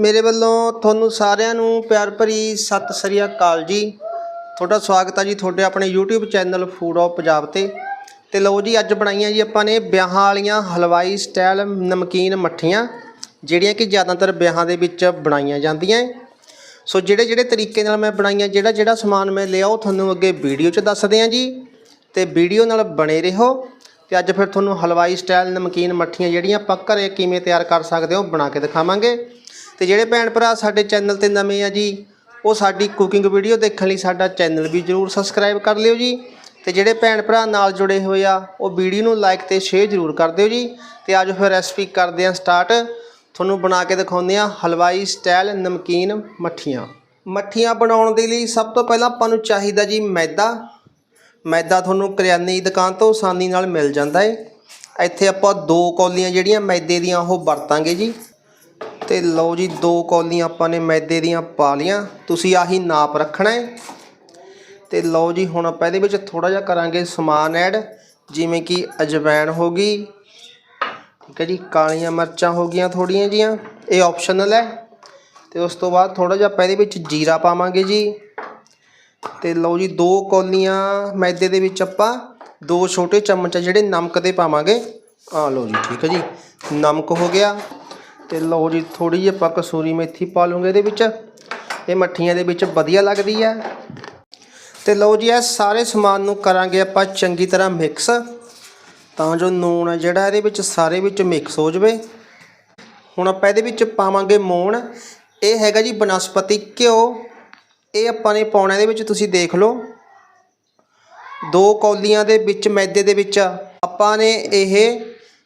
ਮੇਰੇ ਵੱਲੋਂ ਤੁਹਾਨੂੰ ਸਾਰਿਆਂ ਨੂੰ ਪਿਆਰ ਭਰੀ ਸਤਿ ਸ੍ਰੀ ਅਕਾਲ ਜੀ। ਤੁਹਾਡਾ ਸਵਾਗਤ ਹੈ ਜੀ ਤੁਹਾਡੇ ਆਪਣੇ YouTube channel food of Punjab ਤੇ। ਤੇ ਲਓ ਜੀ, ਅੱਜ ਬਣਾਈਆਂ ਜੀ ਆਪਾਂ ਨੇ ਵਿਆਹਾਂ ਵਾਲੀਆਂ ਹਲਵਾਈ ਸਟਾਈਲ ਨਮਕੀਨ ਮੱਠੀਆਂ, ਜਿਹੜੀਆਂ ਕਿ ਜ਼ਿਆਦਾਤਰ ਵਿਆਹਾਂ ਦੇ ਵਿੱਚ ਬਣਾਈਆਂ ਜਾਂਦੀਆਂ ਹੈ। ਸੋ ਜਿਹੜੇ ਜਿਹੜੇ ਤਰੀਕੇ ਨਾਲ ਮੈਂ ਬਣਾਈਆਂ, ਜਿਹੜਾ ਜਿਹੜਾ ਸਮਾਨ ਮੈਂ ਲਿਆ, ਉਹ ਤੁਹਾਨੂੰ ਅੱਗੇ ਵੀਡੀਓ 'ਚ ਦੱਸਦੇ ਹਾਂ ਜੀ। ਤੇ ਵੀਡੀਓ ਨਾਲ ਬਣੇ ਰਹੋ ਤੇ ਅੱਜ ਫਿਰ ਤੁਹਾਨੂੰ ਹਲਵਾਈ ਸਟਾਈਲ ਨਮਕੀਨ ਮੱਠੀਆਂ ਜਿਹੜੀਆਂ ਆਪਾਂ ਘਰੇ ਕਿਵੇਂ ਤਿਆਰ ਕਰ ਸਕਦੇ ਹੋ ਬਣਾ ਕੇ ਦਿਖਾਵਾਂਗੇ। ਤੇ ਜਿਹੜੇ ਭੈਣ ਭਰਾ ਸਾਡੇ ਚੈਨਲ ਤੇ ਨਵੇਂ ਆ ਜੀ, ਉਹ ਸਾਡੀ ਕੁਕਿੰਗ ਵੀਡੀਓ ਦੇਖਣ ਲਈ ਸਾਡਾ ਚੈਨਲ ਵੀ ਜਰੂਰ ਸਬਸਕ੍ਰਾਈਬ ਕਰ ਲਿਓ ਜੀ। ਤੇ ਜਿਹੜੇ ਭੈਣ ਭਰਾ ਨਾਲ ਜੁੜੇ ਹੋਏ ਆ, ਉਹ ਵੀਡੀਓ ਨੂੰ ਲਾਈਕ ਤੇ ਸ਼ੇਅਰ ਜਰੂਰ ਕਰ ਦਿਓ ਜੀ। ਤੇ ਅੱਜ ਫਿਰ ਰੈਸਪੀ ਕਰਦੇ ਹਾਂ ਸਟਾਰਟ ਤੁਹਾਨੂੰ ਬਣਾ ਕੇ ਦਿਖਾਉਂਦੇ ਹਾਂ ਹਲਵਾਈ ਸਟਾਈਲ ਨਮਕੀਨ ਮੱਠੀਆਂ। ਮੱਠੀਆਂ ਬਣਾਉਣ ਦੇ ਲਈ ਸਭ ਤੋਂ ਪਹਿਲਾਂ ਆਪਾਂ ਨੂੰ ਚਾਹੀਦਾ ਜੀ ਮੈਦਾ। ਮੈਦਾ ਤੁਹਾਨੂੰ ਕਰਿਆਨੇ ਦੀ ਦੁਕਾਨ ਤੋਂ ਆਸਾਨੀ ਨਾਲ ਮਿਲ ਜਾਂਦਾ ਏ। ਇੱਥੇ ਆਪਾਂ ਦੋ ਕੌਲੀਆਂ ਜਿਹੜੀਆਂ ਮੈਦੇ ਦੀਆਂ ਉਹ ਵਰਤਾਂਗੇ ਜੀ। ਤੇ ਲਓ ਜੀ, ਦੋ ਕੌਲੀਆਂ ਆਪਾਂ ਨੇ ਮੈਦੇ ਦੀਆਂ ਪਾ ਲੀਆਂ ਤੁਸੀਂ ਆਹੀ ਨਾਪ ਰੱਖਣਾ ਹੈ। ਤੇ ਲਓ ਜੀ, ਹੁਣ ਆਪਾਂ ਇਹਦੇ ਵਿੱਚ ਥੋੜਾ ਜਿਹਾ ਕਰਾਂਗੇ ਸਮਾਨ ਐਡ, ਜਿਵੇਂ ਕਿ ਅਜਵਾਇਣ ਹੋ ਗਈ। ਠੀਕ ਹੈ ਜੀ, ਕਾਲੀਆਂ ਮਿਰਚਾਂ ਹੋ ਗਈਆਂ ਥੋੜੀਆਂ ਜੀਆਂ ਇਹ ਆਪਸ਼ਨਲ ਹੈ। ਤੇ ਉਸ ਤੋਂ ਬਾਅਦ ਥੋੜਾ ਜਿਹਾ ਆਪਾਂ ਇਹਦੇ ਵਿੱਚ ਜੀਰਾ ਪਾਵਾਂਗੇ ਜੀ। ਤੇ ਲਓ ਜੀ, ਦੋ ਕੌਲੀਆਂ ਮੈਦੇ ਦੇ ਵਿੱਚ ਆਪਾਂ ਦੋ ਛੋਟੇ ਚਮਚ ਜਿਹੜੇ ਨਮਕ ਦੇ ਪਾਵਾਂਗੇ। ਆ ਲਓ ਜੀ, ਠੀਕ ਹੈ ਜੀ, ਨਮਕ ਹੋ ਗਿਆ। ਤੇ ਲਓ ਜੀ ਥੋੜੀ ਜਿਹੀ ਆਪਾਂ ਕਸੂਰੀ ਮੇਥੀ ਪਾ ਲਵਾਂਗੇ ਇਹਦੇ ਵਿੱਚ। ਇਹ ਮੱਠੀਆਂ ਦੇ ਵਿੱਚ ਵਧੀਆ ਲੱਗਦੀ ਹੈ। ਤੇ ਲਓ ਜੀ, ਇਹ ਸਾਰੇ ਸਮਾਨ ਨੂੰ ਕਰਾਂਗੇ ਆਪਾਂ ਚੰਗੀ ਤਰ੍ਹਾਂ ਮਿਕਸ ਤਾਂ ਜੋ ਨੂਣ ਹੈ ਜਿਹੜਾ ਇਹਦੇ ਵਿੱਚ ਸਾਰੇ ਵਿੱਚ ਮਿਕਸ ਹੋ ਜਾਵੇ। ਹੁਣ ਆਪਾਂ ਇਹਦੇ ਵਿੱਚ ਪਾਵਾਂਗੇ ਮੋਣ ਇਹ ਹੈਗਾ ਜੀ ਬਨਸਪਤੀ ਘਿਓ। ਇਹ ਆਪਾਂ ਨੇ ਪਾਉਣਾ ਇਹਦੇ ਵਿੱਚ, ਤੁਸੀਂ ਦੇਖ ਲਓ। ਦੋ ਕੌਲੀਆਂ ਦੇ ਵਿੱਚ ਮੈਦੇ ਦੇ ਵਿੱਚ ਆਪਾਂ ਨੇ ਇਹ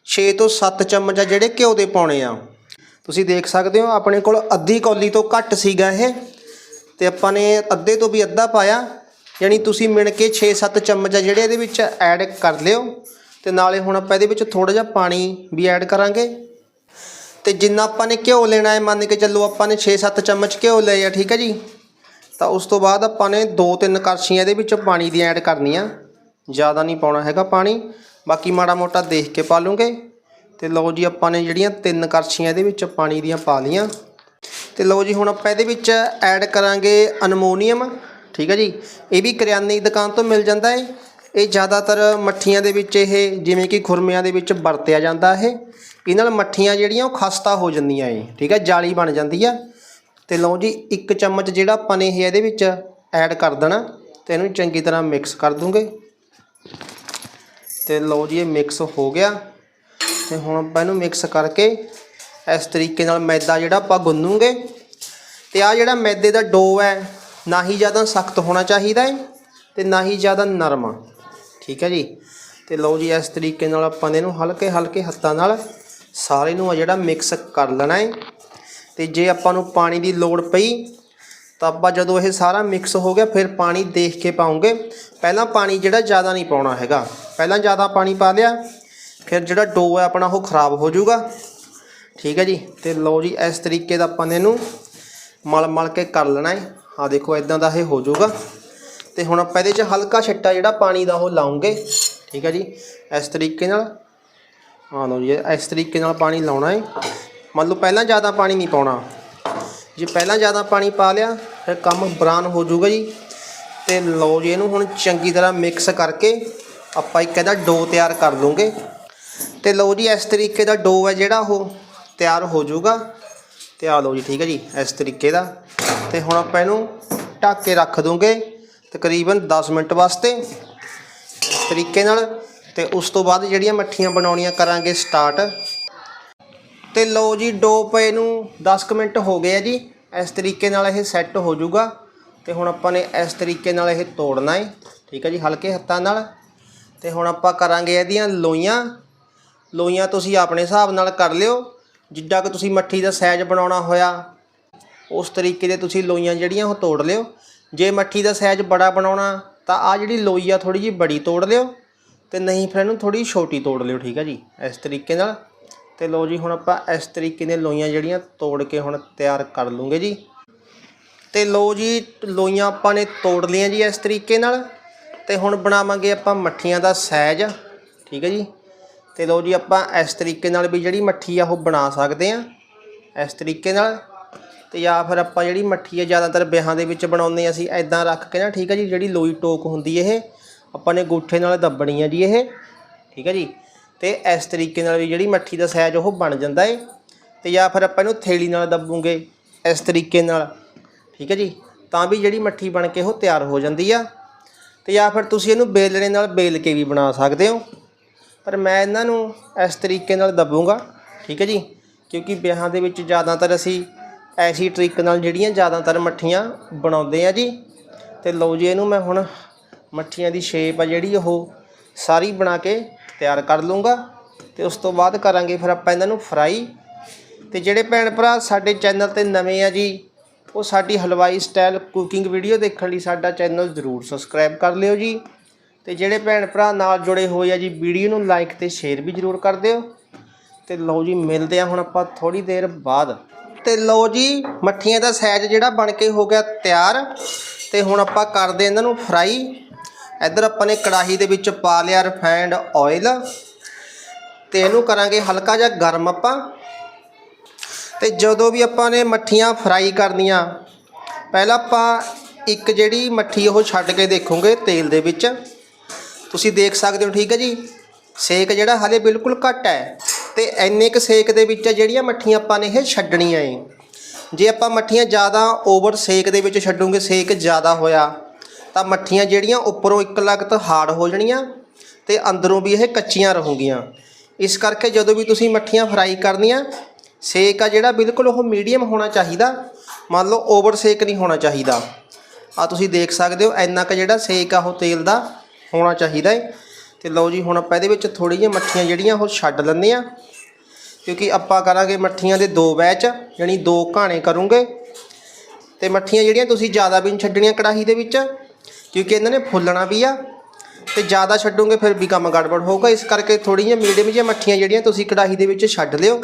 6 ਤੋਂ 7 ਚਮਚ ਆ ਜਿਹੜੇ ਘਿਓ ਦੇ ਪਾਉਣੇ ਆ। ਤੁਸੀਂ ਦੇਖ ਸਕਦੇ ਹੋ, ਆਪਣੇ ਕੋਲ ਅੱਧੀ ਕੌਲੀ ਤੋਂ ਘੱਟ ਸੀਗਾ ਇਹ, ਤੇ ਆਪਾਂ ਨੇ ਅੱਧੇ ਤੋਂ ਵੀ ਅੱਧਾ ਪਾਇਆ, ਯਾਨੀ ਤੁਸੀਂ ਮਿਣ ਕੇ 6-7 ਚਮਚ ਆ ਜਿਹੜੇ ਇਹਦੇ ਵਿੱਚ ਐਡ ਕਰ ਲਿਓ, ਤੇ ਨਾਲੇ ਹੁਣ ਆਪਾਂ ਇਹਦੇ ਵਿੱਚ ਥੋੜਾ ਜਿਹਾ ਪਾਣੀ ਵੀ ਐਡ ਕਰਾਂਗੇ। ਤੇ ਜਿੰਨਾ ਆਪਾਂ ਨੇ ਘਿਓ ਲੈਣਾ ਹੈ, ਮੰਨ ਕੇ ਚੱਲੋ ਆਪਾਂ ਨੇ 6-7 ਚਮਚ ਘਿਓ ਲਏ ਆ, ਠੀਕ ਹੈ ਜੀ? ਤਾਂ ਉਸ ਤੋਂ ਬਾਅਦ ਆਪਾਂ ਨੇ 2-3 ਕੜਛੀਆਂ ਇਹਦੇ ਵਿੱਚ ਪਾਣੀ ਦੀਆਂ ਐਡ ਕਰਨੀਆਂ, ਜ਼ਿਆਦਾ ਨਹੀਂ ਪਾਉਣਾ ਹੈਗਾ ਪਾਣੀ, ਬਾਕੀ ਮਾੜਾ ਮੋਟਾ ਦੇਖ ਕੇ ਪਾ ਲੂੰਗੇ। ਤੇ ਲਓ ਜੀ ਆਪਾਂ ਨੇ ਜਿਹੜੀਆਂ ਤਿੰਨ ਕੜਛੀਆਂ ਇਹਦੇ ਵਿੱਚ ਪਾਣੀ ਦੀਆਂ ਪਾ ਲੀਆਂ ਤੇ ਲਓ ਜੀ ਹੁਣ ਆਪਾਂ ਇਹਦੇ ਵਿੱਚ ਐਡ ਕਰਾਂਗੇ ਅਨਮੋਨੀਅਮ, ਠੀਕ ਹੈ ਜੀ? ਇਹ ਵੀ ਕਰਿਆਨੇ ਦੀ ਦੁਕਾਨ ਤੋਂ ਮਿਲ ਜਾਂਦਾ ਹੈ ਇਹ ਜ਼ਿਆਦਾਤਰ ਮੱਠੀਆਂ ਦੇ ਵਿੱਚ ਇਹ, ਜਿਵੇਂ ਕਿ ਖੁਰਮਿਆਂ ਦੇ ਵਿੱਚ ਵਰਤਿਆ ਜਾਂਦਾ ਇਹ। ਇਹ ਨਾਲ ਮੱਠੀਆਂ ਜਿਹੜੀਆਂ ਉਹ ਖਸਤਾ ਹੋ ਜਾਂਦੀਆਂ ਏ, ਠੀਕ ਹੈ? ਜਾਲੀ ਬਣ ਜਾਂਦੀ ਆ। ਤੇ ਲਓ ਜੀ ਇੱਕ ਚਮਚ ਜਿਹੜਾ ਆਪਾਂ ਨੇ ਇਹ ਇਹਦੇ ਵਿੱਚ ਐਡ ਕਰ ਦੇਣਾ ਤੇ ਇਹਨੂੰ ਚੰਗੀ ਤਰ੍ਹਾਂ ਮਿਕਸ ਕਰ ਦੂੰਗੇ। ਤੇ ਲਓ ਜੀ ਇਹ ਮਿਕਸ ਹੋ ਗਿਆ। ਤੇ ਹੁਣ ਆਪਾਂ ਇਹਨੂੰ ਮਿਕਸ ਕਰਕੇ ਇਸ ਤਰੀਕੇ ਨਾਲ ਮੈਦਾ ਜਿਹੜਾ ਆਪਾਂ ਗੁੰਨੂਗੇ। ਤੇ ਆ ਜਿਹੜਾ ਮੈਦੇ ਦਾ ਡੋ ਹੈ, ਨਾ ਹੀ ਜ਼ਿਆਦਾ ਸਖਤ ਹੋਣਾ ਚਾਹੀਦਾ ਹੈ ਤੇ ਨਾ ਹੀ ਜ਼ਿਆਦਾ ਨਰਮ ਠੀਕ ਹੈ ਜੀ? ਤੇ ਲਓ ਜੀ, ਇਸ ਤਰੀਕੇ ਨਾਲ ਆਪਾਂ ਨੇ ਇਹਨੂੰ ਹਲਕੇ ਹਲਕੇ ਹੱਥਾਂ ਨਾਲ ਸਾਰੇ ਨੂੰ ਆ ਜਿਹੜਾ ਮਿਕਸ ਕਰ ਲੈਣਾ ਹੈ। ਤੇ ਜੇ ਆਪਾਂ ਨੂੰ ਪਾਣੀ ਦੀ ਲੋੜ ਪਈ, ਤਾਂ ਆਪਾਂ ਜਦੋਂ ਇਹ ਸਾਰਾ ਮਿਕਸ ਹੋ ਗਿਆ, ਫਿਰ ਪਾਣੀ ਦੇਖ ਕੇ ਪਾਉਂਗੇ। ਪਹਿਲਾਂ ਪਾਣੀ ਜਿਹੜਾ ਜ਼ਿਆਦਾ ਨਹੀਂ ਪਾਉਣਾ ਹੈਗਾ। ਪਹਿਲਾਂ ਜ਼ਿਆਦਾ ਪਾਣੀ ਪਾ ਲਿਆ ਫਿਰ ਜਿਹੜਾ ਡੋ ਹੈ ਆਪਣਾ ਉਹ ਖਰਾਬ ਹੋ ਜਾਊਗਾ। ਠੀਕ ਹੈ ਜੀ। ਤੇ ਲਓ ਜੀ, ਇਸ ਤਰੀਕੇ ਦਾ ਆਪਾਂ ਨੇ ਇਹਨੂੰ ਮਲ ਮਲ ਕੇ ਕਰ ਲੈਣਾ ਹੈ। ਆ ਦੇਖੋ ਇਦਾਂ ਦਾ ਇਹ ਹੋ ਜਾਊਗਾ। ਤੇ ਹੁਣ ਆਪਾਂ ਇਹਦੇ 'ਚ ਹਲਕਾ ਛਿੱਟਾ ਜਿਹੜਾ ਪਾਣੀ ਦਾ ਉਹ ਲਾਉਂਗੇ। ਠੀਕ ਹੈ ਜੀ। ਇਸ ਤਰੀਕੇ ਨਾਲ ਆ ਲਓ ਜੀ, ਇਸ ਤਰੀਕੇ ਨਾਲ ਪਾਣੀ ਲਾਉਣਾ ਹੈ। ਮੰਨ ਲਓ, ਪਹਿਲਾਂ ਜ਼ਿਆਦਾ ਪਾਣੀ ਨਹੀਂ ਪਾਉਣਾ। ਜੇ ਪਹਿਲਾਂ ਜ਼ਿਆਦਾ ਪਾਣੀ ਪਾ ਲਿਆ, ਫਿਰ ਕੰਮ ਬਰਾਨ ਹੋ ਜਾਊਗਾ ਜੀ। ਤੇ ਲਓ ਜੀ, ਇਹਨੂੰ ਹੁਣ ਚੰਗੀ ਤਰ੍ਹਾਂ ਮਿਕਸ ਕਰਕੇ ਆਪਾਂ ਇੱਕ ਇਹਦਾ ਡੋ ਤਿਆਰ ਕਰ ਲਵਾਂਗੇ। ਤੇ ਲਓ ਜੀ, ਇਸ ਤਰੀਕੇ ਦਾ ਡੋ ਹੈ ਜਿਹੜਾ ਉਹ ਤਿਆਰ ਹੋ ਜਾਊਗਾ। ਤੇ ਆ ਲਓ ਜੀ, ਠੀਕ ਹੈ ਜੀ, ਇਸ ਤਰੀਕੇ ਦਾ। ਤੇ ਹੁਣ ਆਪਾਂ ਇਹਨੂੰ ਢੱਕ ਕੇ ਰੱਖ ਦੂੰਗੇ ਤਕਰੀਬਨ 10 ਮਿੰਟ ਵਾਸਤੇ ਇਸ ਤਰੀਕੇ ਨਾਲ। ਤੇ ਉਸ ਤੋਂ ਬਾਅਦ ਜਿਹੜੀਆਂ ਮੱਠੀਆਂ ਬਣਾਉਣੀਆਂ ਕਰਾਂਗੇ ਸਟਾਰਟ ਤੇ ਲਓ ਜੀ, ਡੋ ਪਏ ਨੂੰ 10 ਕੁ ਮਿੰਟ ਹੋ ਗਏ ਆ ਜੀ, ਇਸ ਤਰੀਕੇ ਨਾਲ ਇਹ ਸੈੱਟ ਹੋ ਜਾਊਗਾ। ਤੇ ਹੁਣ ਆਪਾਂ ਨੇ ਇਸ ਤਰੀਕੇ ਨਾਲ ਇਹ ਤੋੜਨਾ ਹੈ ਠੀਕ ਹੈ ਜੀ, ਹਲਕੇ ਹੱਥਾਂ ਨਾਲ। ਤੇ ਹੁਣ ਆਪਾਂ ਕਰਾਂਗੇ ਇਹਦੀਆਂ ਲੋਈਆਂ। ਲੋਈਆਂ ਤੁਸੀਂ ਆਪਣੇ ਹਿਸਾਬ ਨਾਲ ਕਰ ਲਿਓ ਜਿੱਦਾਂ ਕਿ ਤੁਸੀਂ ਮੱਠੀ ਦਾ ਸਾਈਜ਼ ਬਣਾਉਣਾ ਹੋਇਆ, ਉਸ ਤਰੀਕੇ ਦੇ ਤੁਸੀਂ ਲੋਈਆਂ ਜਿਹੜੀਆਂ ਉਹ ਤੋੜ ਲਿਓ। ਜੇ ਮੱਠੀ ਦਾ ਸਾਈਜ਼ ਬੜਾ ਬਣਾਉਣਾ, ਤਾਂ ਆ ਜਿਹੜੀ ਲੋਈ ਆ ਥੋੜੀ ਜਿਹੀ ਬੜੀ ਤੋੜ ਲਿਓ ਤੇ ਨਹੀਂ ਫਿਰ ਇਹਨੂੰ ਥੋੜੀ ਛੋਟੀ ਤੋੜ ਲਿਓ, ਠੀਕ ਹੈ ਜੀ? ਇਸ ਤਰੀਕੇ ਨਾਲ। ਤੇ ਲੋ ਜੀ, ਹੁਣ ਆਪਾਂ ਇਸ ਤਰੀਕੇ ਦੀਆਂ ਲੋਈਆਂ ਜਿਹੜੀਆਂ ਤੋੜ ਕੇ ਹੁਣ ਤਿਆਰ ਕਰ ਲੂੰਗੇ ਜੀ। ਤੇ ਲੋ ਜੀ, ਲੋਈਆਂ ਆਪਾਂ ਨੇ ਤੋੜ ਲਈਆਂ ਜੀ ਇਸ ਤਰੀਕੇ ਨਾਲ। ਤੇ ਹੁਣ ਬਣਾਵਾਂਗੇ ਆਪਾਂ ਮੱਠੀਆਂ ਦਾ ਸਾਈਜ਼ ਠੀਕ ਹੈ ਜੀ? ਤੇ ਲਓ ਜੀ ਆਪਾਂ ਇਸ ਤਰੀਕੇ ਨਾਲ ਵੀ ਜਿਹੜੀ ਮੱਠੀ ਆ ਉਹ ਬਣਾ ਸਕਦੇ ਆ। ਇਸ ਤਰੀਕੇ ਨਾਲ ਤੇ ਜਾਂ ਫਿਰ ਆਪਾਂ ਜਿਹੜੀ ਮੱਠੀ ਹੈ ਜ਼ਿਆਦਾਤਰ ਵਿਆਹਾਂ ਦੇ ਵਿੱਚ ਬਣਾਉਂਦੇ ਹਾਂ ਅਸੀਂ ਐਦਾਂ ਰੱਖ ਕੇ ਨਾ, ਠੀਕ ਹੈ ਜੀ, ਜਿਹੜੀ ਲੋਈ ਟੋਕ ਹੁੰਦੀ ਇਹ, ਆਪਾਂ ਨੇ ਗੂਠੇ ਨਾਲ ਦੱਬਣੀ ਆ ਜੀ ਇਹ, ਠੀਕ ਹੈ ਜੀ। ਤੇ ਇਸ ਤਰੀਕੇ ਨਾਲ ਵੀ ਜਿਹੜੀ ਮੱਠੀ ਦਾ ਸਾਈਜ਼ ਉਹ ਬਣ ਜਾਂਦਾ ਏ। ਤੇ ਜਾਂ ਫਿਰ ਆਪਾਂ ਇਹਨੂੰ ਥੇਲੀ ਨਾਲ ਦੱਬੂਗੇ ਇਸ ਤਰੀਕੇ ਨਾਲ, ਠੀਕ ਹੈ ਜੀ। ਤਾਂ ਵੀ ਜਿਹੜੀ ਮੱਠੀ ਬਣ ਕੇ ਉਹ ਤਿਆਰ ਹੋ ਜਾਂਦੀ ਆ। ਤੇ ਜਾਂ ਫਿਰ ਤੁਸੀਂ ਇਹਨੂੰ ਬੇਲਣੇ ਨਾਲ ਬੇਲ ਕੇ ਵੀ ਬਣਾ ਸਕਦੇ ਹੋ। ਪਰ ਮੈਂ ਇਹਨਾਂ ਨੂੰ ਇਸ ਤਰੀਕੇ ਨਾਲ ਦੱਬੂਗਾ, ਠੀਕ ਹੈ ਜੀ? ਕਿਉਂਕਿ ਵਿਆਹਾਂ ਦੇ ਵਿੱਚ ਜ਼ਿਆਦਾਤਰ ਅਸੀਂ ਐਸੀ ਟ੍ਰਿਕ ਨਾਲ ਜਿਹੜੀਆਂ ਜ਼ਿਆਦਾਤਰ ਮੱਠੀਆਂ ਬਣਾਉਂਦੇ ਆ ਜੀ। ਤੇ ਲਓ ਜੀ, ਇਹਨੂੰ ਮੈਂ ਹੁਣ ਮੱਠੀਆਂ ਦੀ ਸ਼ੇਪ ਆ ਜਿਹੜੀ ਉਹ ਸਾਰੀ ਬਣਾ ਕੇ ਤਿਆਰ ਕਰ ਲੂੰਗਾ ਤੇ ਉਸ ਤੋਂ ਬਾਅਦ ਕਰਾਂਗੇ ਫਿਰ ਆਪਾਂ ਇਹਨਾਂ ਨੂੰ ਫਰਾਈ ਤੇ ਜਿਹੜੇ ਭੈਣ ਭਰਾ ਸਾਡੇ ਚੈਨਲ ਤੇ ਨਵੇਂ ਆ ਜੀ, ਉਹ ਸਾਡੀ ਹਲਵਾਈ ਸਟਾਈਲ ਕੁਕਿੰਗ ਵੀਡੀਓ ਦੇਖਣ ਲਈ ਸਾਡਾ ਚੈਨਲ ਜ਼ਰੂਰ ਸਬਸਕ੍ਰਾਈਬ ਕਰ ਲਿਓ ਜੀ। ਤੇ ਜਿਹੜੇ ਭੈਣ ਭਰਾ ਨਾਲ ਜੁੜੇ ਹੋਏ ਆ ਜੀ, ਵੀਡੀਓ ਨੂੰ ਲਾਈਕ ਤੇ ਸ਼ੇਅਰ ਵੀ ਜ਼ਰੂਰ ਕਰ ਦਿਓ। ਤੇ ਲਓ ਜੀ, ਮਿਲਦੇ ਆ ਹੁਣ ਆਪਾਂ ਥੋੜੀ ਦੇਰ ਬਾਅਦ। ਤੇ ਲਓ ਜੀ, ਮੱਠੀਆਂ ਦਾ ਸਾਈਜ਼ ਜਿਹੜਾ ਬਣ ਕੇ ਹੋ ਗਿਆ ਤਿਆਰ। ਤੇ ਹੁਣ ਆਪਾਂ ਕਰਦੇ ਇਹਨਾਂ ਨੂੰ ਫਰਾਈ ਇੱਧਰ ਆਪਾਂ ਨੇ ਕੜਾਹੀ ਦੇ ਵਿੱਚ ਪਾ ਲਿਆ ਰਿਫਾਈਨਡ ਆਇਲ ਤੇ ਇਹਨੂੰ ਕਰਾਂਗੇ ਹਲਕਾ ਜਿਹਾ ਗਰਮ ਆਪਾਂ। ਤੇ ਜਦੋਂ ਵੀ ਆਪਾਂ ਨੇ ਮੱਠੀਆਂ ਫਰਾਈ ਕਰਨੀਆਂ, ਪਹਿਲਾਂ ਆਪਾਂ ਇੱਕ ਜਿਹੜੀ ਮੱਠੀ ਉਹ ਛੱਡ ਕੇ ਦੇਖੋਗੇ ਤੇਲ ਦੇ ਵਿੱਚ। ਤੁਸੀਂ ਦੇਖ ਸਕਦੇ ਹੋ, ਠੀਕ ਹੈ ਜੀ? ਸੇਕ ਜਿਹੜਾ ਹਲੇ ਬਿਲਕੁਲ ਘੱਟ ਹੈ ਤੇ ਇੰਨੇ ਕੁ ਸੇਕ ਦੇ ਵਿੱਚ ਜਿਹੜੀਆਂ ਮੱਠੀਆਂ ਆਪਾਂ ਨੇ ਇਹ ਛੱਡਣੀਆਂ ਏ। ਜੇ ਆਪਾਂ ਮੱਠੀਆਂ ਜ਼ਿਆਦਾ ਓਵਰ ਸੇਕ ਦੇ ਵਿੱਚ ਛੱਡੋਗੇ, ਸੇਕ ਜ਼ਿਆਦਾ ਹੋਇਆ, ਤਾਂ ਮੱਠੀਆਂ ਜਿਹੜੀਆਂ ਉੱਪਰੋਂ ਇੱਕ ਲਗਤ ਹਾਰਡ ਹੋ ਜਾਣੀਆਂ ਤੇ ਅੰਦਰੋਂ ਵੀ ਇਹ ਕੱਚੀਆਂ ਰਹੂਗੀਆਂ। ਇਸ ਕਰਕੇ ਜਦੋਂ ਵੀ ਤੁਸੀਂ ਮੱਠੀਆਂ ਫਰਾਈ ਕਰਨੀਆਂ, ਸੇਕ ਆ ਜਿਹੜਾ ਬਿਲਕੁਲ ਉਹ ਮੀਡੀਅਮ ਹੋਣਾ ਚਾਹੀਦਾ, ਮੰਨ ਲਓ ਓਵਰ ਸੇਕ ਨਹੀਂ ਹੋਣਾ ਚਾਹੀਦਾ। ਆ ਤੁਸੀਂ ਦੇਖ ਸਕਦੇ ਹੋ, ਇੰਨਾ ਕੁ ਜਿਹੜਾ ਸੇਕ ਆ ਉਹ ਤੇਲ ਦਾ ਹੋਣਾ ਚਾਹੀਦਾ ਹੈ। ਤੇ ਲਓ ਜੀ, ਹੁਣ ਆਪਾਂ ਇਹਦੇ ਵਿੱਚ ਥੋੜੀ ਜਿਹੀਆਂ ਮੱਠੀਆਂ ਜਿਹੜੀਆਂ, ਉਹ ਛੱਡ ਲੈਂਦੇ ਆ ਕਿਉਂਕਿ ਆਪਾਂ ਕਰਾਂਗੇ ਮੱਠੀਆਂ ਦੇ ਦੋ ਬੈਚ, ਯਾਨੀ ਦੋ ਘਾਣੇ ਕਰੂੰਗੇ। ਤੇ ਮੱਠੀਆਂ ਜਿਹੜੀਆਂ, ਤੁਸੀਂ ਜ਼ਿਆਦਾ ਵੀ ਨਹੀਂ ਛੱਡਣੀਆਂ ਕੜਾਹੀ ਦੇ ਵਿੱਚ, ਕਿਉਂਕਿ ਇਹਨਾਂ ਨੇ ਫੁੱਲਣਾ ਵੀ ਆ। ਤੇ ਜ਼ਿਆਦਾ ਛੱਡੋਗੇ, ਫਿਰ ਵੀ ਕੰਮ ਗੜਬੜ ਹੋਊਗਾ। ਇਸ ਕਰਕੇ ਥੋੜ੍ਹੀਆਂ ਮੀਡੀਅਮ ਜਿਹੀਆਂ ਮੱਠੀਆਂ ਜਿਹੜੀਆਂ, ਤੁਸੀਂ ਕੜਾਹੀ ਦੇ ਵਿੱਚ ਛੱਡ ਲਿਓ।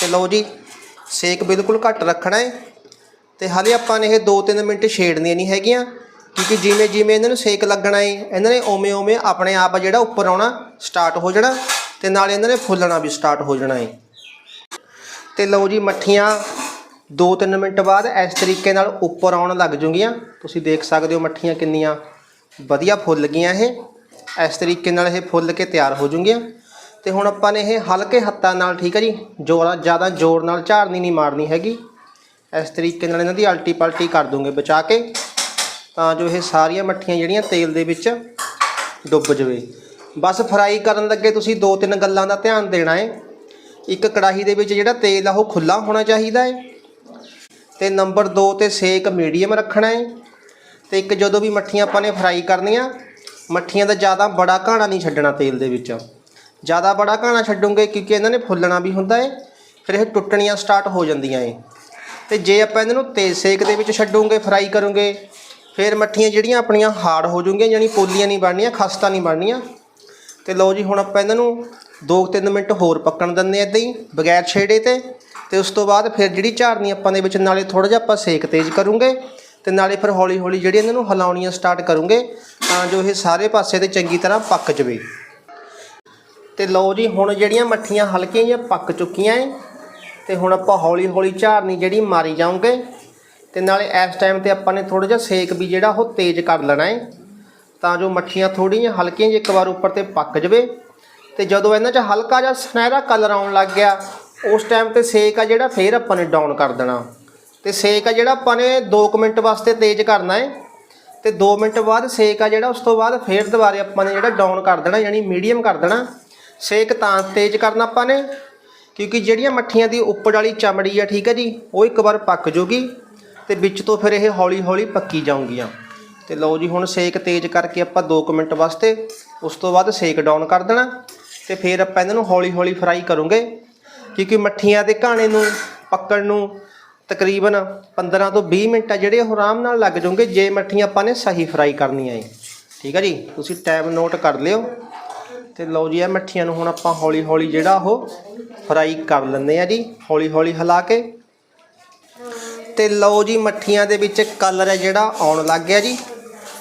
ਤੇ ਲਓ ਜੀ, ਸੇਕ ਬਿਲਕੁਲ ਘੱਟ ਰੱਖਣਾ ਹੈ। ਤੇ ਹਾਲੇ ਆਪਾਂ ਨੇ ਇਹ 2-3 ਮਿੰਟ ਛੇੜਨੀਆਂ ਨਹੀਂ ਹੈਗੀਆਂ। ਕਿਉਂਕਿ ਜਿਵੇਂ ਜਿਵੇਂ ਇਹਨਾਂ ਨੂੰ ਸੇਕ ਲੱਗਣਾ ਏ, ਇਹਨਾਂ ਨੇ ਓਵੇਂ ਓਵੇਂ ਆਪਣੇ ਆਪ ਜਿਹੜਾ ਉੱਪਰ ਆਉਣਾ ਸਟਾਰਟ ਹੋ ਜਾਣਾ ਤੇ ਨਾਲੇ ਇਹਨਾਂ ਨੇ ਫੁੱਲਣਾ ਵੀ ਸਟਾਰਟ ਹੋ ਜਾਣਾ ਏ। ਤੇ ਲਓ ਜੀ ਮੱਠੀਆਂ 2-3 ਮਿੰਟ ਬਾਅਦ ਇਸ ਤਰੀਕੇ ਨਾਲ ਉੱਪਰ ਆਉਣ ਲੱਗ ਜੂਗੀਆਂ ਤੁਸੀਂ ਦੇਖ ਸਕਦੇ ਹੋ ਮੱਠੀਆਂ ਕਿੰਨੀਆਂ ਵਧੀਆ ਫੁੱਲ ਗਈਆਂ ਇਹ। ਇਸ ਤਰੀਕੇ ਨਾਲ ਇਹ ਫੁੱਲ ਕੇ ਤਿਆਰ ਹੋ ਜੂਗੀਆਂ ਤੇ ਹੁਣ ਆਪਾਂ ਨੇ ਇਹ ਹਲਕੇ ਹੱਥਾਂ ਨਾਲ, ਠੀਕ ਹੈ ਜੀ, ਜ਼ੋਰ ਜ਼ਿਆਦਾ ਜ਼ੋਰ ਨਾਲ ਝਾੜਨੀ ਨਹੀਂ ਮਾਰਨੀ ਹੈਗੀ। ਇਸ ਤਰੀਕੇ ਨਾਲ ਇਹਨਾਂ ਦੀ ਅਲਟੀ ਪਲਟੀ ਕਰ ਦੂੰਗੇ ਬਚਾ ਕੇ। ਤਾਂ ਜੋ ਇਹ ਸਾਰੀਆਂ ਮੱਠੀਆਂ ਜਿਹੜੀਆਂ ਤੇਲ ਦੇ ਵਿੱਚ ਡੁੱਬ ਜਾਵੇ। ਬਸ ਫਰਾਈ ਕਰਨ ਲੱਗੇ ਤੁਸੀਂ ਦੋ ਤਿੰਨ ਗੱਲਾਂ ਦਾ ਧਿਆਨ ਦੇਣਾ ਹੈ ਇੱਕ ਕੜਾਹੀ ਦੇ ਵਿੱਚ ਜਿਹੜਾ ਤੇਲ ਆ, ਉਹ ਖੁੱਲਾ ਹੋਣਾ ਚਾਹੀਦਾ ਹੈ ਤੇ ਨੰਬਰ 2 ਤੇ ਸੇਕ ਮੀਡੀਅਮ ਰੱਖਣਾ ਹੈ ਤੇ ਇੱਕ ਜਦੋਂ ਵੀ ਮੱਠੀਆਂ ਆਪਾਂ ਨੇ ਫਰਾਈ ਕਰਨੀਆਂ, ਮੱਠੀਆਂ ਦਾ ਜ਼ਿਆਦਾ ਬੜਾ ਘਾਣਾ ਨਹੀਂ ਛੱਡਣਾ ਤੇਲ ਦੇ ਵਿੱਚ। ਜ਼ਿਆਦਾ ਬੜਾ ਘਾਣਾ ਛੱਡੋਗੇ ਕਿਉਂਕਿ ਇਹਨਾਂ ਨੇ ਫੁੱਲਣਾ ਵੀ ਹੁੰਦਾ ਹੈ ਫਿਰ ਇਹ ਟੁੱਟਣੀਆਂ ਸਟਾਰਟ ਹੋ ਜਾਂਦੀਆਂ ਏ। ਤੇ ਜੇ ਆਪਾਂ ਇਹਨਾਂ ਨੂੰ ਤੇਜ਼ ਸੇਕ ਦੇ ਵਿੱਚ ਛੱਡੋਗੇ, ਫਰਾਈ ਕਰੋਗੇ ਫਿਰ ਮੱਠੀਆਂ ਜਿਹੜੀਆਂ ਆਪਣੀਆਂ ਹਾਰਡ ਹੋ ਜਾਣਗੀਆਂ ਯਾਨੀ ਪੋਲੀਆਂ ਨਹੀਂ ਬਣਨੀਆਂ, ਖਸਤਾ ਨਹੀਂ ਬਣਨੀਆਂ। ਤੇ ਲਓ ਜੀ, ਹੁਣ ਆਪਾਂ ਇਹਨਾਂ ਨੂੰ 2-3 ਮਿੰਟ ਹੋਰ ਪੱਕਣ ਦਿੰਦੇ ਆ ਇਦਾਂ ਹੀ, ਬਗੈਰ ਛੇੜੇ ਤੇ। ਤੇ ਉਸ ਤੋਂ ਬਾਅਦ ਫਿਰ ਜਿਹੜੀ ਝਾੜਨੀ ਆਪਾਂ ਦੇ ਵਿੱਚ, ਨਾਲੇ ਥੋੜਾ ਜਿਹਾ ਆਪਾਂ ਸੇਕ ਤੇਜ਼ ਕਰੂੰਗੇ। ਤੇ ਨਾਲੇ ਫਿਰ ਹੌਲੀ-ਹੌਲੀ ਜਿਹੜੀ ਇਹਨਾਂ ਨੂੰ ਹਿਲਾਉਣੀਆਂ ਸਟਾਰਟ ਕਰੂੰਗੇ, ਤਾਂ ਜੋ ਇਹ ਸਾਰੇ ਪਾਸੇ ਤੇ ਚੰਗੀ ਤਰ੍ਹਾਂ ਪੱਕ ਜਵੇ। ਤੇ ਲਓ ਜੀ, ਹੁਣ ਜਿਹੜੀਆਂ ਮੱਠੀਆਂ ਹਲਕੀਆਂ ਜਿਹੀਆਂ ਪੱਕ ਚੁੱਕੀਆਂ ਏ, ਤੇ ਹੁਣ ਆਪਾਂ ਹੌਲੀ-ਹੌਲੀ ਝਾੜਨੀ ਜਿਹੜੀ ਮਾਰੀ ਜਾਵਾਂਗੇ ਤੇ ਨਾਲੇ ਇਸ ਟਾਈਮ ਤੇ ਆਪਾਂ ਨੇ ਥੋੜਾ ਜਿਹਾ ਸੇਕ ਵੀ ਜਿਹੜਾ ਉਹ ਤੇਜ਼ ਕਰ ਲੈਣਾ ਹੈ ਤਾਂ ਜੋ ਮੱਠੀਆਂ ਥੋੜ੍ਹੀਆਂ ਹਲਕੀਆਂ ਜਿਹਾ ਇੱਕ ਵਾਰ ਉੱਪਰ ਤੇ ਪੱਕ ਜਵੇ। ਤੇ ਜਦੋਂ ਇਹਨਾਂ 'ਚ ਹਲਕਾ ਜਿਹਾ ਸੁਨਹਿਰਾ ਕਲਰ ਆਉਣ ਲੱਗ ਗਿਆ, ਉਸ ਟਾਈਮ ਤੇ ਸੇਕ ਆ ਜਿਹੜਾ ਫੇਰ ਆਪਾਂ ਨੇ ਡਾਊਨ ਕਰ ਦੇਣਾ। ਤੇ ਸੇਕ ਆ ਜਿਹੜਾ ਆਪਾਂ ਨੇ 2 ਮਿੰਟ ਵਾਸਤੇ ਤੇਜ਼ ਕਰਨਾ ਹੈ ਤੇ 2 ਮਿੰਟ ਬਾਅਦ ਸੇਕ ਆ ਜਿਹੜਾ ਉਸ ਤੋਂ ਬਾਅਦ ਫੇਰ ਦੁਬਾਰੇ ਆਪਾਂ ਨੇ ਜਿਹੜਾ ਡਾਊਨ ਕਰ ਦੇਣਾ, ਯਾਨੀ ਮੀਡੀਅਮ ਕਰ ਦੇਣਾ। ਸੇਕ ਤਾਂ ਤੇਜ਼ ਕਰਨਾ ਆਪਾਂ ਨੇ, ਕਿਉਂਕਿ ਜਿਹੜੀਆਂ ਮੱਠੀਆਂ ਦੀ ਉੱਪਰ ਵਾਲੀ ਚਮੜੀ ਆ, ਠੀਕ ਹੈ ਜੀ, ਉਹ ਇੱਕ ਵਾਰ ਪੱਕ ਜੂਗੀ। ਤੇ ਵਿੱਚ ਤੋਂ ਫਿਰ ਇਹ ਹੌਲੀ ਹੌਲੀ ਪੱਕੀ ਜਾਊਂਗੀਆਂ। ਤੇ ਲਓ ਜੀ, ਹੁਣ ਸੇਕ ਤੇਜ਼ ਕਰਕੇ ਆਪਾਂ 2 ਮਿੰਟ ਵਾਸਤੇ ਉਸ ਤੋਂ ਬਾਅਦ ਸੇਕ ਡਾਊਨ ਕਰ ਦੇਣਾ। ਤੇ ਫਿਰ ਆਪਾਂ ਇਹਨਾਂ ਨੂੰ ਹੌਲੀ ਹੌਲੀ ਫਰਾਈ ਕਰੂੰਗੇ। ਕਿਉਂਕਿ ਮੱਠੀਆਂ ਦੇ ਘਾਣੇ ਨੂੰ ਪੱਕਣ ਨੂੰ ਤਕਰੀਬਨ 15 ਤੋਂ 20 ਮਿੰਟ ਆ ਜਿਹੜੇ ਉਹ ਆਰਾਮ ਨਾਲ ਲੱਗ ਜਾਣਗੇ ਜੇ ਮੱਠੀਆਂ ਆਪਾਂ ਨੇ ਸਹੀ ਫਰਾਈ ਕਰਨੀਆਂ ਏ। ਠੀਕ ਹੈ ਜੀ? ਤੁਸੀਂ ਟਾਈਮ ਨੋਟ ਕਰ ਲਿਓ। ਤੇ ਲਓ ਜੀ, ਇਹ ਮੱਠੀਆਂ ਨੂੰ ਹੁਣ ਆਪਾਂ ਹੌਲੀ ਹੌਲੀ ਜਿਹੜਾ ਉਹ ਫਰਾਈ ਕਰ ਲੈਂਦੇ ਆ ਜੀ। ਹੌਲੀ ਹੌਲੀ ਹਿਲਾ ਕੇ ਤੇ ਲਓ ਜੀ ਮੱਠੀਆਂ ਦੇ ਵਿੱਚ ਕਲਰ ਹੈ ਜਿਹੜਾ, ਆਉਣ ਲੱਗ ਗਿਆ ਜੀ।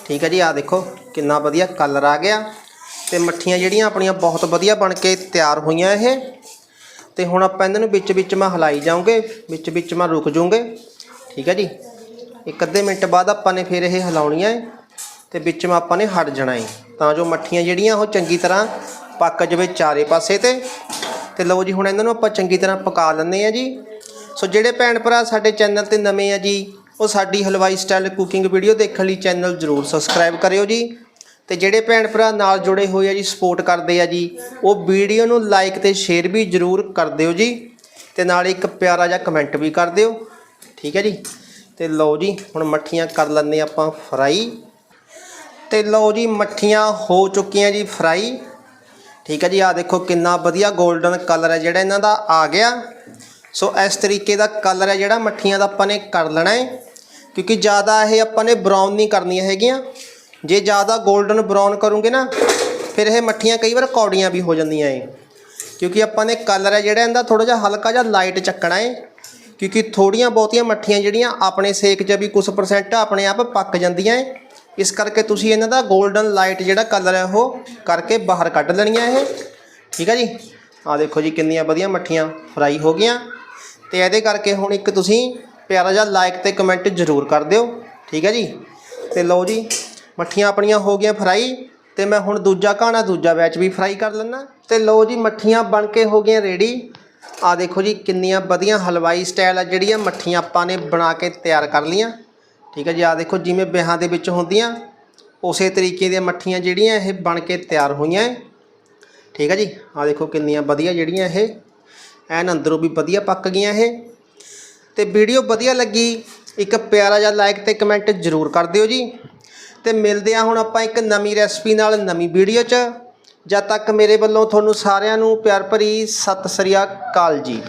ਠੀਕ ਹੈ ਜੀ, ਆਹ ਦੇਖੋ ਕਿੰਨਾ ਵਧੀਆ ਕਲਰ ਆ ਗਿਆ। ਤੇ ਮੱਠੀਆਂ ਜਿਹੜੀਆਂ ਆਪਣੀਆਂ ਬਹੁਤ ਵਧੀਆ ਬਣ ਕੇ ਤਿਆਰ ਹੋਈਆਂ ਇਹ। ਤੇ ਹੁਣ ਆਪਾਂ ਇਹਨਾਂ ਨੂੰ ਵਿੱਚ ਵਿੱਚ ਮੈਂ ਹਿਲਾਈ ਜਾਵਾਂਗੇ ਵਿੱਚ ਵਿੱਚ ਮੈਂ ਰੁਕ ਜਾਵਾਂਗੇ ਠੀਕ ਹੈ ਜੀ, ਇੱਕ ਅੱਧੇ ਮਿੰਟ ਬਾਅਦ ਆਪਾਂ ਨੇ ਫਿਰ ਇਹ ਹਿਲਾਉਣੀਆਂ ਹੈ ਤੇ ਵਿੱਚ ਮੈਂ ਆਪਾਂ ਨੇ ਹਟ ਜਾਣਾ ਹੈ। ਤਾਂ ਜੋ ਮੱਠੀਆਂ ਜਿਹੜੀਆਂ ਉਹ ਚੰਗੀ ਤਰ੍ਹਾਂ ਪੱਕ ਜਵੇ ਚਾਰੇ ਪਾਸੇ ਤੇ। ਤੇ ਲਓ ਜੀ, ਹੁਣ ਇਹਨਾਂ ਨੂੰ ਆਪਾਂ ਚੰਗੀ ਤਰ੍ਹਾਂ ਪਕਾ ਲੈਂਦੇ ਆ ਜੀ। ਸੋ ਜਿਹੜੇ ਭੈਣ ਭਰਾ ਸਾਡੇ ਚੈਨਲ ਤੇ ਨਵੇਂ ਆ ਜੀ, ਉਹ ਸਾਡੀ ਹਲਵਾਈ ਸਟਾਈਲ ਕੁਕਿੰਗ ਵੀਡੀਓ ਦੇਖਣ ਲਈ ਚੈਨਲ ਜ਼ਰੂਰ ਸਬਸਕ੍ਰਾਈਬ ਕਰਿਓ ਜੀ। ਤੇ ਜਿਹੜੇ ਭੈਣ ਭਰਾ ਨਾਲ ਜੁੜੇ ਹੋਏ ਆ ਜੀ ਸਪੋਰਟ ਕਰਦੇ ਆ ਜੀ, ਉਹ ਵੀਡੀਓ ਨੂੰ ਲਾਈਕ ਤੇ ਸ਼ੇਅਰ ਵੀ ਜ਼ਰੂਰ ਕਰ ਦਿਓ ਜੀ ਤੇ ਨਾਲ ਇੱਕ ਪਿਆਰਾ ਜਿਹਾ ਕਮੈਂਟ ਵੀ ਕਰ ਦਿਓ। ਠੀਕ ਹੈ ਜੀ? ਤੇ ਲਓ ਜੀ, ਹੁਣ ਮੱਠੀਆਂ ਕਰ ਲੈਂਦੇ ਆਪਾਂ ਫਰਾਈ ਤੇ ਲਓ ਜੀ, ਮੱਠੀਆਂ ਹੋ ਚੁੱਕੀਆਂ ਜੀ ਫਰਾਈ ਠੀਕ ਹੈ ਜੀ ਆ ਦੇਖੋ ਕਿੰਨਾ ਵਧੀਆ 골ਡਨ ਕਲਰ ਹੈ ਜਿਹੜਾ ਇਹਨਾਂ ਦਾ ਆ ਗਿਆ। ਸੋ ਇਸ ਤਰੀਕੇ ਦਾ ਕਲਰ ਹੈ ਜਿਹੜਾ ਮੱਠੀਆਂ ਦਾ ਆਪਾਂ ਨੇ ਕਰ ਲੈਣਾ ਹੈ, ਕਿਉਂਕਿ ਜ਼ਿਆਦਾ ਇਹ ਆਪਾਂ ਨੇ ਬਰਾਊਨ ਨਹੀਂ ਕਰਨੀਆਂ ਹੈਗੀਆਂ। ਜੇ ਜ਼ਿਆਦਾ 골ਡਨ ਬਰਾਊਨ ਕਰੋਗੇ ਨਾ, ਫਿਰ ਇਹ ਮੱਠੀਆਂ ਕਈ ਵਾਰ ਕੌੜੀਆਂ ਵੀ ਹੋ ਜਾਂਦੀਆਂ ਏ। ਕਿਉਂਕਿ ਆਪਾਂ ਨੇ ਕਲਰ ਹੈ ਜਿਹੜਾ ਇਹਦਾ ਥੋੜਾ ਜਿਹਾ ਹਲਕਾ ਜਿਹਾ ਲਾਈਟ ਚੱਕਣਾ ਏ, ਕਿਉਂਕਿ ਥੋੜੀਆਂ ਬਹੁਤੀਆਂ ਮੱਠੀਆਂ ਜਿਹੜੀਆਂ ਆਪਣੇ ਸੇਕ 'ਚ ਵੀ ਕੁਝ ਪਰਸੈਂਟ ਆਪਣੇ ਆਪ ਪੱਕ ਜਾਂਦੀਆਂ ਏ। ਇਸ ਕਰਕੇ ਤੁਸੀਂ ਇਹਨਾਂ ਦਾ 골ਡਨ ਲਾਈਟ ਜਿਹੜਾ ਕਲਰ ਹੈ ਉਹ ਕਰਕੇ ਬਾਹਰ ਕੱਢ ਲੈਣੀਆਂ ਇਹ। ਠੀਕ ਹੈ ਜੀ? ਆ ਦੇਖੋ ਜੀ ਕਿੰਨੀਆਂ ਵਧੀਆ ਮੱਠੀਆਂ ਫਰਾਈ ਹੋ ਗਈਆਂ। ਤੇ ਇਹਦੇ ਕਰਕੇ ਹੁਣ ਇੱਕ ਤੁਸੀਂ ਪਿਆਰਾ ਜਿਹਾ ਲਾਈਕ ਤੇ ਕਮੈਂਟ ਜ਼ਰੂਰ ਕਰ ਦਿਓ, ਠੀਕ ਹੈ ਜੀ? ਤੇ ਲਓ ਜੀ, ਮੱਠੀਆਂ ਆਪਣੀਆਂ ਹੋ ਗਈਆਂ ਫਰਾਈ ਤੇ ਮੈਂ ਹੁਣ ਦੂਜਾ ਘਾਣਾ ਦੂਜਾ ਬੈਚ ਵੀ ਫਰਾਈ ਕਰ ਲੈਣਾ ਤੇ ਲਓ ਜੀ, ਮੱਠੀਆਂ ਬਣ ਕੇ ਹੋ ਗਈਆਂ ਰੈਡੀ ਆ ਦੇਖੋ ਜੀ, ਕਿੰਨੀਆਂ ਵਧੀਆ ਹਲਵਾਈ ਸਟਾਈਲ ਆ ਜਿਹੜੀਆਂ ਮੱਠੀਆਂ ਆਪਾਂ ਨੇ ਬਣਾ ਕੇ ਤਿਆਰ ਕਰ ਲੀਆਂ ਠੀਕ ਹੈ ਜੀ ਆ ਦੇਖੋ ਜਿਵੇਂ ਵਿਆਹਾਂ ਦੇ ਵਿੱਚ ਹੁੰਦੀਆਂ, ਉਸੇ ਤਰੀਕੇ ਦੀਆਂ ਮੱਠੀਆਂ ਜਿਹੜੀਆਂ ਇਹ ਬਣ ਕੇ ਤਿਆਰ ਹੋਈਆਂ। ਹੈ ਠੀਕ ਹੈ ਜੀ ਆ ਦੇਖੋ ਕਿੰਨੀਆਂ ਵਧੀਆ ਜਿਹੜੀਆਂ ਇਹ ਐਨ ਅੰਦਰੋਂ ਵੀ ਵਧੀਆ ਪੱਕ ਗਈਆਂ ਇਹ। ਤੇ ਵੀਡੀਓ ਵਧੀਆ ਲੱਗੀ, ਇੱਕ ਪਿਆਰਾ ਜਿਹਾ ਲਾਈਕ ਤੇ ਕਮੈਂਟ ਜ਼ਰੂਰ ਕਰ ਦਿਓ ਜੀ। ਤੇ ਮਿਲਦੇ ਆ ਹੁਣ ਆਪਾਂ ਇੱਕ ਨਵੀਂ ਰੈਸਪੀ ਨਾਲ ਨਵੀਂ ਵੀਡੀਓ 'ਚ। ਜਦ ਤੱਕ ਮੇਰੇ ਵੱਲੋਂ ਤੁਹਾਨੂੰ ਸਾਰਿਆਂ ਨੂੰ ਪਿਆਰ ਭਰੀ ਸਤਿ ਸ੍ਰੀ ਅਕਾਲ ਜੀ।